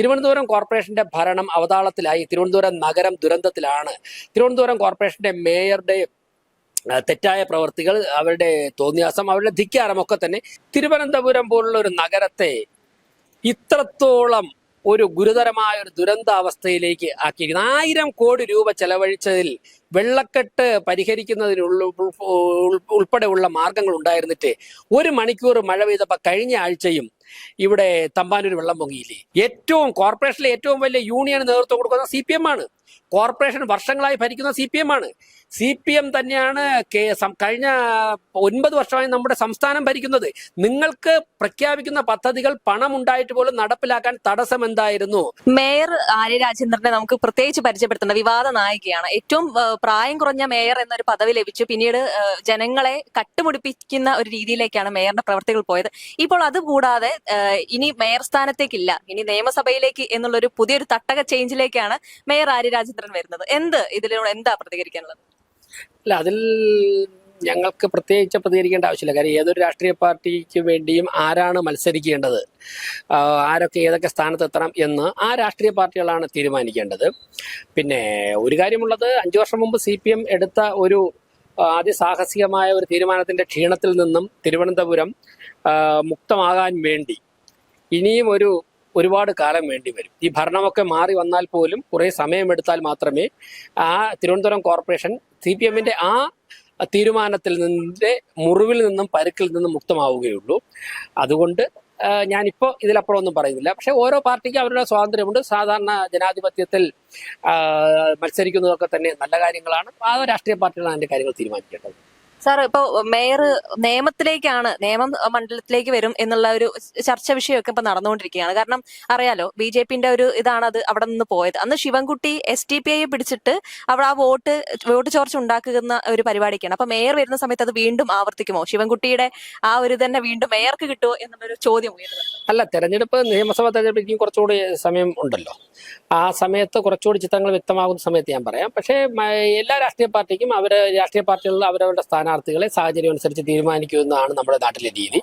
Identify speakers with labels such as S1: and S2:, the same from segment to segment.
S1: തിരുവനന്തപുരം കോർപ്പറേഷന്റെ ഭരണം അവതാളത്തിലായി. തിരുവനന്തപുരം നഗരം ദുരന്തത്തിലാണ്. തിരുവനന്തപുരം കോർപ്പറേഷന്റെ മേയറുടെ തെറ്റായ പ്രവർത്തികൾ അവരുടെ തോന്നിയാസം അവരുടെ ധിക്കാരമൊക്കെ തന്നെ തിരുവനന്തപുരം പോലുള്ള ഒരു നഗരത്തെ ഇത്രത്തോളം ഒരു ഗുരുതരമായ ഒരു ദുരന്താവസ്ഥയിലേക്ക് ആക്കിയിരിക്കുന്നു. ആയിരം കോടി രൂപ ചെലവഴിച്ചതിൽ വെള്ളക്കെട്ട് പരിഹരിക്കുന്നതിനുള്ള ഉൾ- ഉൾ- ഉൾപ്പെടെയുള്ള മാർഗങ്ങൾ ഉണ്ടായിരുന്നിട്ട് ഒരു മണിക്കൂർ മഴ പെയ്തപ്പോൾ കഴിഞ്ഞ ആഴ്ചയും ഇവിടെ തമ്പാനൂർ വെള്ളം പൊങ്ങിയില്ലേ? ഏറ്റവും കോർപ്പറേഷനിലെ ഏറ്റവും വലിയ യൂണിയൻ നേതൃത്വം കൊടുക്കുന്ന സി പി എം ആണ്. കോർപ്പറേഷൻ വർഷങ്ങളായി ഭരിക്കുന്ന സി പി എം ആണ്. സി പി എം തന്നെയാണ് കഴിഞ്ഞ ഒൻപത് വർഷമായി നമ്മുടെ സംസ്ഥാനം ഭരിക്കുന്നത്. നിങ്ങൾക്ക് പ്രഖ്യാപിക്കുന്ന പദ്ധതികൾ പണം ഉണ്ടായിട്ട് പോലും നടപ്പിലാക്കാൻ തടസ്സം എന്തായിരുന്നു?
S2: മേയർ ആര്യ രാജേന്ദ്രനെ നമുക്ക് പ്രത്യേകിച്ച് പരിചയപ്പെടുത്തേണ്ട വിവാദ നായികയാണ്. ഏറ്റവും പ്രായം കുറഞ്ഞ മേയർ എന്നൊരു പദവി ലഭിച്ചു. പിന്നീട് ജനങ്ങളെ കട്ടുമുടിപ്പിക്കുന്ന ഒരു രീതിയിലേക്കാണ് മേയറിന്റെ പ്രവർത്തികൾ പോയത്. ഇപ്പോൾ അതുകൂടാതെ ഇനി മേയർ സ്ഥാനത്തേക്കില്ല. ഇനി നിയമസഭയിലേക്ക് എന്നുള്ളൊരു പുതിയൊരു തട്ടക ചേഞ്ചിലേക്കാണ് മേയർ ആര്യ രാജേന്ദ്രൻ വരുന്നത്. എന്ത് ഇതിലൂടെ എന്താ പ്രതികരിക്കാനുള്ളത്?
S1: അല്ല അതിൽ ഞങ്ങൾക്ക് പ്രത്യേകിച്ച് പ്രതികരിക്കേണ്ട ആവശ്യമില്ല. കാര്യം ഏതൊരു രാഷ്ട്രീയ പാർട്ടിക്ക് വേണ്ടിയും ആരാണ് മത്സരിക്കേണ്ടത്? ആരൊക്കെ ഏതൊക്കെ സ്ഥാനത്തെത്തണം എന്ന് ആ രാഷ്ട്രീയ പാർട്ടികളാണ് തീരുമാനിക്കേണ്ടത്. പിന്നെ ഒരു കാര്യമുള്ളത് അഞ്ചു വർഷം മുമ്പ് സി പി എം എടുത്ത ഒരു അതിസാഹസികമായ ഒരു തീരുമാനത്തിന്റെ ക്ഷീണത്തിൽ നിന്നും തിരുവനന്തപുരം മുക്തമാകാൻ വേണ്ടി ഇനിയും ഒരു ഒരുപാട് കാലം വേണ്ടി വരും. ഈ ഭരണമൊക്കെ മാറി വന്നാൽ പോലും കുറേ സമയമെടുത്താൽ മാത്രമേ ആ തിരുവനന്തപുരം കോർപ്പറേഷൻ സി പി എമ്മിന്റെ ആ തീരുമാനത്തിൽ നിന്ന് മുറിവിൽ നിന്നും പരുക്കിൽ നിന്നും മുക്തമാവുകയുള്ളൂ. അതുകൊണ്ട് ഞാനിപ്പോൾ ഇതിലപ്പുറം ഒന്നും പറയുന്നില്ല. പക്ഷെ ഓരോ പാർട്ടിക്കും അവരുടെ സ്വാതന്ത്ര്യമുണ്ട്. സാധാരണ ജനാധിപത്യത്തിൽ മത്സരിക്കുന്നതൊക്കെ തന്നെ നല്ല കാര്യങ്ങളാണ്. ആ രാഷ്ട്രീയ പാർട്ടികളാണ് അതിന്റെ കാര്യങ്ങൾ തീരുമാനിക്കേണ്ടത്.
S2: സാർ ഇപ്പൊ മേയർ നിയമത്തിലേക്കാണ് നിയമം മണ്ഡലത്തിലേക്ക് വരും എന്നുള്ള ഒരു ചർച്ച വിഷയമൊക്കെ ഇപ്പൊ നടന്നുകൊണ്ടിരിക്കുകയാണ്. കാരണം അറിയാലോ ബി ജെ പിന്റെ ഒരു ഇതാണ് അത് അവിടെ നിന്ന് പോയത്. അന്ന് ശിവൻകുട്ടി എസ് ടി പി ഐയെ പിടിച്ചിട്ട് അവിടെ ആ വോട്ട് വോട്ട് ചോർച്ച ഉണ്ടാക്കുന്ന ഒരു പരിപാടിക്കാണ് അപ്പൊ മേയർ വരുന്ന സമയത്ത് അത് വീണ്ടും ആവർത്തിക്കുമോ? ശിവൻകുട്ടിയുടെ ആ ഒരു തന്നെ വീണ്ടും മേയർക്ക് കിട്ടുമോ എന്നുള്ളൊരു ചോദ്യം
S1: അല്ല തെരഞ്ഞെടുപ്പ് നിയമസഭാ തെരഞ്ഞെടുപ്പ് കുറച്ചുകൂടി സമയം ഉണ്ടല്ലോ. ആ സമയത്ത് കുറച്ചുകൂടി ചിത്രങ്ങൾ വ്യക്തമാകുന്ന സമയത്ത് ഞാൻ പറയാം. പക്ഷേ എല്ലാ രാഷ്ട്രീയ പാർട്ടിക്കും അവരെ രാഷ്ട്രീയ പാർട്ടികളിൽ അവരവരുടെ സ്ഥാനാർത്ഥികളെ സാഹചര്യം അനുസരിച്ച് തീരുമാനിക്കുമെന്നാണ് നമ്മുടെ നാട്ടിലെ രീതി.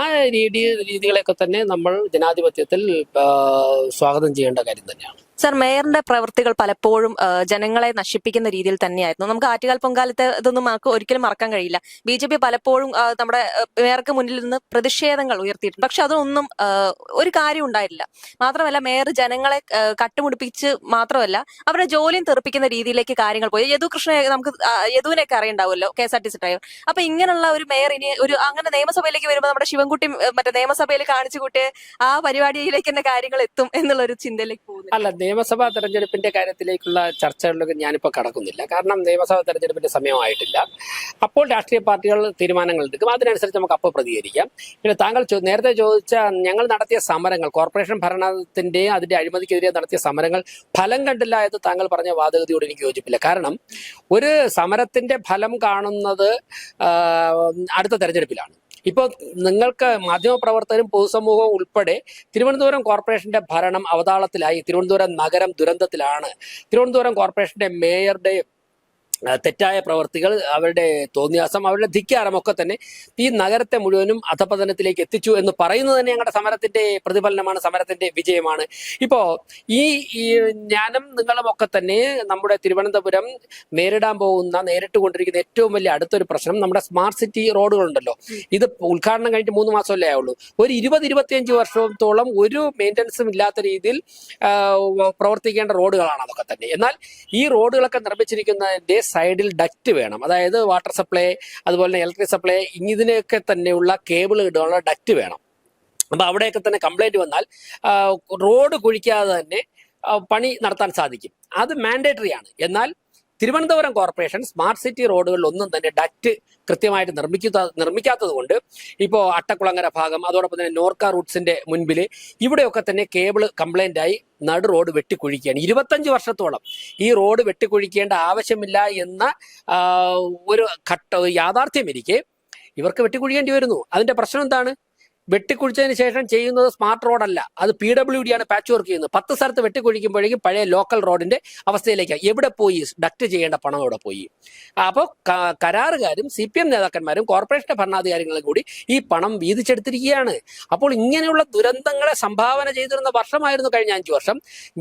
S1: ആ രീതി രീതികളെയൊക്കെ തന്നെ നമ്മൾ ജനാധിപത്യത്തിൽ സ്വാഗതം ചെയ്യേണ്ട കാര്യം തന്നെയാണ്.
S2: സർ മേയറിന്റെ പ്രവൃത്തികൾ പലപ്പോഴും ജനങ്ങളെ നശിപ്പിക്കുന്ന രീതിയിൽ തന്നെയായിരുന്നു. നമുക്ക് ആറ്റുകാൽ പൊങ്കാലത്തെ ഇതൊന്നും നമുക്ക് ഒരിക്കലും മറക്കാൻ കഴിയില്ല. ബി ജെ പി പലപ്പോഴും നമ്മുടെ മേയർക്ക് മുന്നിൽ നിന്ന് പ്രതിഷേധങ്ങൾ ഉയർത്തിയിട്ടുണ്ട്. പക്ഷെ അതൊന്നും ഒരു കാര്യം ഉണ്ടായിട്ടില്ല. മാത്രമല്ല മേയർ ജനങ്ങളെ കട്ടുമുടിപ്പിച്ച് മാത്രമല്ല അവരുടെ ജോലിയും തെറിപ്പിക്കുന്ന രീതിയിലേക്ക് കാര്യങ്ങൾ പോയി. യദു കൃഷ്ണനെ നമുക്ക് യദുവിനെയൊക്കെ അറിയണ്ടാവുമല്ലോ K S R T C driver. അപ്പൊ ഇങ്ങനെയുള്ള ഒരു മേയർ ഇനി ഒരു അങ്ങനെ നിയമസഭയിലേക്ക് വരുമ്പോൾ നമ്മുടെ ശിവൻകുട്ടി മറ്റേ നിയമസഭയിൽ കാണിച്ചു കൂട്ടിയ ആ പരിപാടിയിലേക്ക് തന്നെ കാര്യങ്ങൾ എത്തും എന്നുള്ള ഒരു ചിന്തയിലേക്ക് പോകുന്നു
S1: നിയമസഭാ തെരഞ്ഞെടുപ്പിന്റെ കാര്യത്തിലേക്കുള്ള ചർച്ചകളിലൊക്കെ ഞാനിപ്പോൾ കടക്കുന്നില്ല. കാരണം നിയമസഭാ തെരഞ്ഞെടുപ്പിന്റെ സമയമായിട്ടില്ല അപ്പോൾ രാഷ്ട്രീയ പാർട്ടികൾ തീരുമാനങ്ങൾ എടുക്കും. അതിനനുസരിച്ച് നമുക്ക് അപ്പോൾ പ്രതികരിക്കാം. പിന്നെ താങ്കൾ നേരത്തെ ചോദിച്ച ഞങ്ങൾ നടത്തിയ സമരങ്ങൾ കോർപ്പറേഷൻ ഭരണത്തിന്റെയും അതിന്റെ അഴിമതിക്കെതിരെ നടത്തിയ സമരങ്ങൾ ഫലം കണ്ടില്ല എന്ന് താങ്കൾ പറഞ്ഞ വാദഗതിയോട് എനിക്ക് യോജിപ്പില്ല. കാരണം ഒരു സമരത്തിന്റെ ഫലം കാണുന്നത് അടുത്ത തെരഞ്ഞെടുപ്പിലാണ്. ഇപ്പോൾ നിങ്ങൾക്ക് മാധ്യമപ്രവർത്തകരും പൊതുസമൂഹവും ഉൾപ്പെടെ തിരുവനന്തപുരം കോർപ്പറേഷന്റെ ഭരണം അവതാളത്തിലായി. തിരുവനന്തപുരം നഗരം ദുരന്തത്തിലാണ്. തിരുവനന്തപുരം കോർപ്പറേഷന്റെ മേയറുടെ ആ, തെറ്റായ പ്രവർത്തികൾ അവരുടെ തോന്നിയാസം അവരുടെ ധിക്കാരമൊക്കെ തന്നെ ഈ നഗരത്തെ മുഴുവനും അധപതനത്തിലേക്ക് എത്തിച്ചു എന്ന് പറയുന്നത് തന്നെ ഞങ്ങളുടെ സമരത്തിന്റെ പ്രതിഫലനമാണ് സമരത്തിന്റെ വിജയമാണ്. ഇപ്പോ ഈ ഞാനും നിങ്ങളും ഒക്കെ തന്നെ നമ്മുടെ തിരുവനന്തപുരം നേരിടാൻ പോകുന്ന നേരിട്ട് കൊണ്ടിരിക്കുന്ന ഏറ്റവും വലിയ അടുത്തൊരു പ്രശ്നം നമ്മുടെ സ്മാർട്ട് സിറ്റി റോഡുകളുണ്ടല്ലോ. ഇത് ഉദ്ഘാടനം കഴിഞ്ഞിട്ട് മൂന്ന് മാസമല്ലേ ആയുള്ളൂ. ഒരു ഇരുപത് ഇരുപത്തിയഞ്ച് വർഷത്തോളം ഒരു മെയിന്റനൻസും ഇല്ലാത്ത രീതിയിൽ പ്രവർത്തിക്കേണ്ട റോഡുകളാണ് അതൊക്കെ തന്നെ. എന്നാൽ ഈ റോഡുകളൊക്കെ നിർമ്മിച്ചിരിക്കുന്നതിന്റെ സൈഡിൽ ഡക്റ്റ് വേണം. അതായത് വാട്ടർ സപ്ലൈ അതുപോലെ തന്നെ ഇലക്ട്രിക് സപ്ലൈ ഇതിനൊക്കെ തന്നെയുള്ള കേബിൾ ഇടാനുള്ള ഡക്റ്റ് വേണം. അപ്പോൾ അവിടെയൊക്കെ തന്നെ കംപ്ലൈന്റ് വന്നാൽ റോഡ് കുഴിക്കാതെ തന്നെ പണി നടത്താൻ സാധിക്കും. അത് മാൻഡേറ്ററി ആണ്. എന്നാൽ തിരുവനന്തപുരം കോർപ്പറേഷൻ സ്മാർട്ട് സിറ്റി റോഡുകളിൽ ഒന്നും തന്നെ ഡറ്റ് കൃത്യമായിട്ട് നിർമ്മിക്കാത്ത നിർമ്മിക്കാത്തത് കൊണ്ട് ഇപ്പോൾ അട്ടക്കുളങ്ങര ഭാഗം അതോടൊപ്പം തന്നെ നോർക്ക റൂട്ട്സിന്റെ മുൻപിൽ ഇവിടെയൊക്കെ തന്നെ കേബിൾ കംപ്ലൈന്റ് ആയി നടു റോഡ് വെട്ടിക്കുഴിക്കുകയാണ്. ഇരുപത്തഞ്ച് വർഷത്തോളം ഈ റോഡ് വെട്ടിക്കുഴിക്കേണ്ട ആവശ്യമില്ല എന്ന ഒരു ഘട്ട യാഥാർത്ഥ്യം ഇരിക്കെ ഇവർക്ക് വെട്ടിക്കുഴിയേണ്ടി വരുന്നു. അതിന്റെ പ്രശ്നം എന്താണ്? വെട്ടിക്കുഴിച്ചതിന് ശേഷം ചെയ്യുന്നത് സ്മാർട്ട് റോഡല്ല അത് പി ഡബ്ല്യു ഡി ആണ് പാച്ച് വർക്ക് ചെയ്യുന്നത്. പത്ത് സ്ഥലത്ത് വെട്ടിക്കുഴിക്കുമ്പോഴേക്കും പഴയ ലോക്കൽ റോഡിന്റെ അവസ്ഥയിലേക്ക് എവിടെ പോയി? ഡക്റ്റ് ചെയ്യേണ്ട പണം എവിടെ പോയി? അപ്പോൾ കരാറുകാരും സി പി എം നേതാക്കന്മാരും കോർപ്പറേഷന്റെ ഭരണാധികാരികളും കൂടി ഈ പണം വീതിച്ചെടുത്തിരിക്കുകയാണ്. അപ്പോൾ ഇങ്ങനെയുള്ള ദുരന്തങ്ങളെ സംഭാവന ചെയ്തിരുന്ന വർഷമായിരുന്നു കഴിഞ്ഞ അഞ്ചു വർഷം.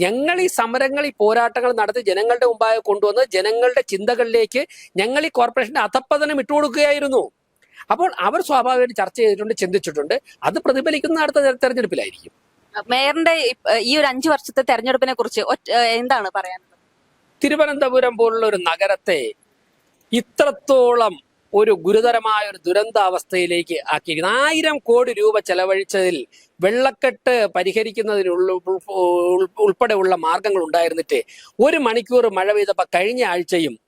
S1: ഞങ്ങൾ ഈ സമരങ്ങൾ ഈ പോരാട്ടങ്ങൾ നടത്തി ജനങ്ങളുടെ മുമ്പാകെ കൊണ്ടുവന്ന് ജനങ്ങളുടെ ചിന്തകളിലേക്ക് ഞങ്ങൾ ഈ കോർപ്പറേഷന്റെ അധപ്പതനം ഇട്ടുകൊടുക്കുകയായിരുന്നു. അപ്പോൾ അവർ സ്വാഭാവികമായിട്ട് ചർച്ച ചെയ്തിട്ടുണ്ട് ചിന്തിച്ചിട്ടുണ്ട്. അത് പ്രതിഫലിക്കുന്ന അടുത്ത തെര- തെരഞ്ഞെടുപ്പിലായിരിക്കും.
S2: മേയറിന്റെ ഈ ഒരു അഞ്ചു വർഷത്തെ തെരഞ്ഞെടുപ്പിനെ കുറിച്ച് എന്താണ് പറയാനുള്ളത്?
S1: തിരുവനന്തപുരം പോലുള്ള ഒരു നഗരത്തെ ഇത്രത്തോളം ഒരു ഗുരുതരമായ ഒരു ദുരന്താവസ്ഥയിലേക്ക് ആക്കിയിരിക്കുന്നു. ആയിരം കോടി രൂപ ചെലവഴിച്ചതിൽ വെള്ളക്കെട്ട് പരിഹരിക്കുന്നതിനുള്ള ഉൾ- ഉൾ- ഉൾപ്പെടെയുള്ള മാർഗങ്ങൾ ഉണ്ടായിരുന്നിട്ട് ഒരു മണിക്കൂർ മഴ പെയ്തപ്പോൾ കഴിഞ്ഞ ആഴ്ചയും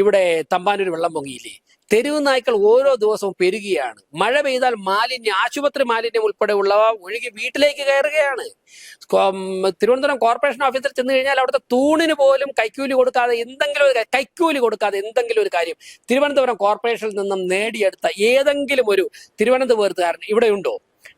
S1: ഇവിടെ തമ്പാനൂർ വെള്ളം പൊങ്ങിയില്ലേ? തെരുവ് നായ്ക്കൾ ഓരോ ദിവസവും പെരുകയാണ്. മഴ പെയ്താൽ മാലിന്യം ആശുപത്രി മാലിന്യം ഉൾപ്പെടെയുള്ളവ ഒഴുകി വീട്ടിലേക്ക് കയറുകയാണ്. തിരുവനന്തപുരം കോർപ്പറേഷൻ ഓഫീസിൽ ചെന്ന് കഴിഞ്ഞാൽ അവിടുത്തെ തൂണിന് പോലും കൈക്കൂലി കൊടുക്കാതെ എന്തെങ്കിലും ഒരു കൈക്കൂലി കൊടുക്കാതെ എന്തെങ്കിലും ഒരു കാര്യം തിരുവനന്തപുരം കോർപ്പറേഷനിൽ നിന്നും നേടിയെടുത്ത ഏതെങ്കിലും ഒരു തിരുവനന്തപുരത്തുകാരൻ ഇവിടെയുണ്ടോ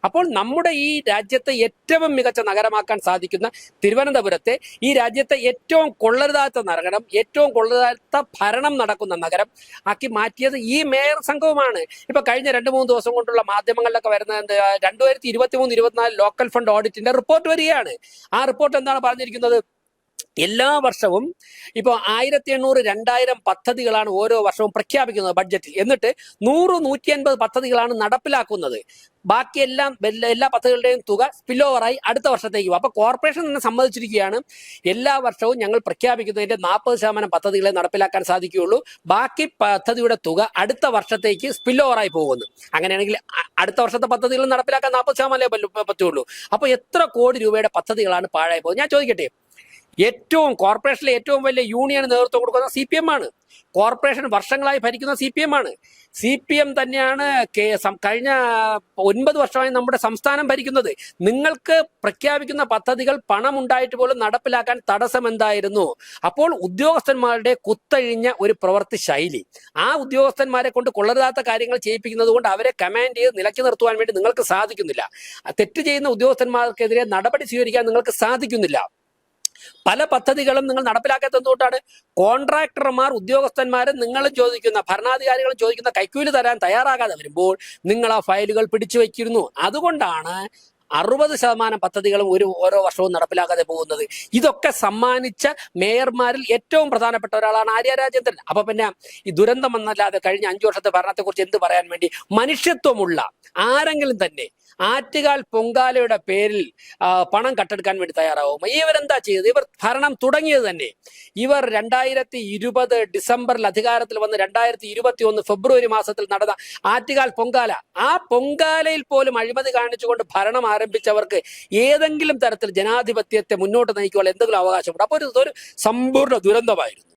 S1: അപ്പോൾ നമ്മുടെ ഈ രാജ്യത്തെ ഏറ്റവും മികച്ച നഗരമാക്കാൻ സാധിക്കുന്ന തിരുവനന്തപുരത്തെ ഈ രാജ്യത്തെ ഏറ്റവും കൊള്ളരുതാത്ത നഗരം ഏറ്റവും കൊള്ളരുതാത്ത ഭരണം നടക്കുന്ന നഗരം ആക്കി മാറ്റിയത് ഈ മേയർ സംഘവുമാണ്. ഇപ്പൊ കഴിഞ്ഞ രണ്ട് മൂന്ന് ദിവസം കൊണ്ടുള്ള മാധ്യമങ്ങളിലൊക്കെ വരുന്ന രണ്ടായിരത്തി ഇരുപത്തി മൂന്ന് ഇരുപത്തിനാല് ലോക്കൽ ഫണ്ട് ഓഡിറ്റിന്റെ റിപ്പോർട്ട് വരികയാണ്. ആ റിപ്പോർട്ട് എന്താണ് പറഞ്ഞിരിക്കുന്നത്? എല്ലാ വർഷവും ഇപ്പോൾ ആയിരത്തി എണ്ണൂറ് രണ്ടായിരം പദ്ധതികളാണ് ഓരോ വർഷവും പ്രഖ്യാപിക്കുന്നത് ബഡ്ജറ്റിൽ എന്നിട്ട് നൂറ് നൂറ്റി അൻപത് പദ്ധതികളാണ് നടപ്പിലാക്കുന്നത്. ബാക്കി എല്ലാം എല്ലാ പദ്ധതികളുടെയും തുക സ്പിൽ ഓവറായി അടുത്ത വർഷത്തേക്ക് പോകും. അപ്പൊ കോർപ്പറേഷൻ തന്നെ സമ്മതിച്ചിരിക്കുകയാണ്. എല്ലാ വർഷവും ഞങ്ങൾ പ്രഖ്യാപിക്കുന്നതിന്റെ നാൽപ്പത് ശതമാനം പദ്ധതികളെ നടപ്പിലാക്കാൻ സാധിക്കുകയുള്ളൂ. ബാക്കി പദ്ധതിയുടെ തുക അടുത്ത വർഷത്തേക്ക് സ്പിൽ ഓവറായി പോകുന്നു. അങ്ങനെയാണെങ്കിൽ അടുത്ത വർഷത്തെ പദ്ധതികൾ നടപ്പിലാക്കാൻ നാൽപ്പത് ശതമാനമേ പറ്റു- പറ്റുള്ളൂ. അപ്പോൾ എത്ര കോടി രൂപയുടെ പദ്ധതികളാണ് പാഴായി പോകുന്നത്? ഞാൻ ചോദിക്കട്ടെ. ഏറ്റവും കോർപ്പറേഷനിലെ ഏറ്റവും വലിയ യൂണിയന് നേതൃത്വം കൊടുക്കുന്ന സി പി എം ആണ്. കോർപ്പറേഷൻ വർഷങ്ങളായി ഭരിക്കുന്ന സി പി എം ആണ്. സി പി എം തന്നെയാണ് കഴിഞ്ഞ ഒൻപത് വർഷമായി നമ്മുടെ സംസ്ഥാനം ഭരിക്കുന്നത്. നിങ്ങൾക്ക് പ്രഖ്യാപിക്കുന്ന പദ്ധതികൾ പണം ഉണ്ടായിട്ട് പോലും നടപ്പിലാക്കാൻ തടസ്സം എന്തായിരുന്നു? അപ്പോൾ ഉദ്യോഗസ്ഥന്മാരുടെ കുത്തഴിഞ്ഞ ഒരു പ്രവൃത്തി ശൈലി. ആ ഉദ്യോഗസ്ഥന്മാരെ കൊണ്ട് കൊള്ളരുതാത്ത കാര്യങ്ങൾ ചെയ്യിപ്പിക്കുന്നത് കൊണ്ട് അവരെ കമാൻഡ് ചെയ്ത് നിലക്കി നിർത്തുവാൻ വേണ്ടി നിങ്ങൾക്ക് സാധിക്കുന്നില്ല. തെറ്റ് ചെയ്യുന്ന ഉദ്യോഗസ്ഥന്മാർക്കെതിരെ നടപടി സ്വീകരിക്കാൻ നിങ്ങൾക്ക് സാധിക്കുന്നില്ല. പല പദ്ധതികളും നിങ്ങൾ നടപ്പിലാക്കാത്ത എന്തുകൊണ്ടാണ്? കോൺട്രാക്ടർമാർ ഉദ്യോഗസ്ഥന്മാരും നിങ്ങൾ ചോദിക്കുന്ന ഭരണാധികാരികളും ചോദിക്കുന്ന കൈക്കൂലി തരാൻ തയ്യാറാകാതെ വരുമ്പോൾ നിങ്ങൾ ആ ഫയലുകൾ പിടിച്ചു വയ്ക്കുന്നു. അതുകൊണ്ടാണ് അറുപത് ശതമാനം പദ്ധതികളും ഒരു ഓരോ വർഷവും നടപ്പിലാക്കാതെ പോകുന്നത്. ഇതൊക്കെ സമ്മാനിച്ച മേയർമാരിൽ ഏറ്റവും പ്രധാനപ്പെട്ട ഒരാളാണ് ആര്യ രാജേന്ദ്രൻ. അപ്പൊ പിന്നെ ഈ ദുരന്തം എന്നല്ലാതെ കഴിഞ്ഞ അഞ്ചു വർഷത്തെ ഭരണത്തെക്കുറിച്ച് എന്ത് പറയാൻ വേണ്ടി? മനുഷ്യത്വമുള്ള ആരെങ്കിലും തന്നെ ആറ്റുകാൽ പൊങ്കാലയുടെ പേരിൽ പണം കട്ടെടുക്കാൻ വേണ്ടി തയ്യാറാവും. ഇവരെന്താ ചെയ്തത്? ഇവർ ഭരണം തുടങ്ങിയത് തന്നെ. ഇവർ രണ്ടായിരത്തി ഇരുപത് ഡിസംബറിൽ അധികാരത്തിൽ വന്ന് രണ്ടായിരത്തി ഇരുപത്തി ഒന്ന് ഫെബ്രുവരി മാസത്തിൽ നടന്ന ആറ്റുകാൽ പൊങ്കാല ആ പൊങ്കാലയിൽ പോലും അഴിമതി കാണിച്ചുകൊണ്ട് ഭരണം ആരംഭിച്ചവർക്ക് ഏതെങ്കിലും തരത്തിൽ ജനാധിപത്യത്തെ മുന്നോട്ട് നയിക്കുവാൻ എന്തെങ്കിലും അവകാശമുണ്ട്. അപ്പോൾ ഒരു- സമ്പൂർണ ദുരന്തമായിരുന്നു.